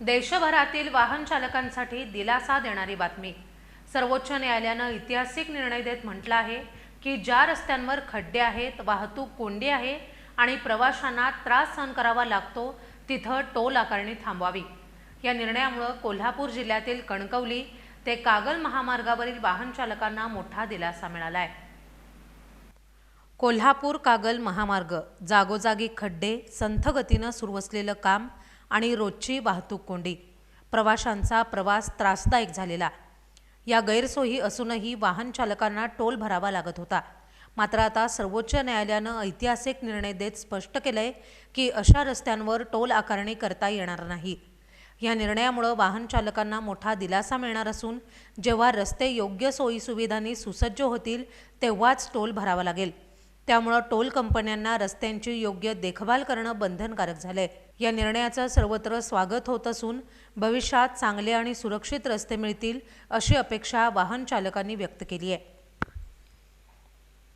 देशभरातील वाहन चालकांसाठी दिलासा देणारी बातमी. सर्वोच्च न्यायालयानं ऐतिहासिक निर्णय देत म्हटलं आहे की ज्या रस्त्यांवर खड्डे आहेत वाहतूक कोंडी आहे आणि प्रवाशांना त्रास सहन करावा लागतो तिथं टोल आकारणी थांबवावी. या निर्णयामुळं कोल्हापूर जिल्ह्यातील कणकवली ते कागल महामार्गावरील वाहन चालकांना मोठा दिलासा मिळाला आहे कोल्हापूर कागल महामार्ग जागोजागी खड्डे संथ गतीनं सुरू असलेलं काम आणि रोजची वाहतूक कोंडी. प्रवाशांचा प्रवास त्रासदायक झालेला. या गैरसोयी असूनही वाहन चालकांना टोल भरावा लागत होता. मात्र आता सर्वोच्च न्यायालयानं ऐतिहासिक निर्णय देत स्पष्ट केलंय की अशा रस्त्यांवर टोल आकारणी करता येणार नाही. या निर्णयामुळं वाहन चालकांना मोठा दिलासा मिळणार असून जेव्हा रस्ते योग्य सोयीसुविधांनी सुसज्ज होतील तेव्हाच टोल भरावा लागेल. त्यामुळं टोल कंपन्यांना रस्त्यांची योग्य देखभाल करणं बंधनकारक झालंय. या निर्णयाचं सर्वत्र स्वागत होत असून भविष्यात चांगले आणि सुरक्षित रस्ते मिळतील अशी अपेक्षा वाहन चालकांनी व्यक्त केली आहे.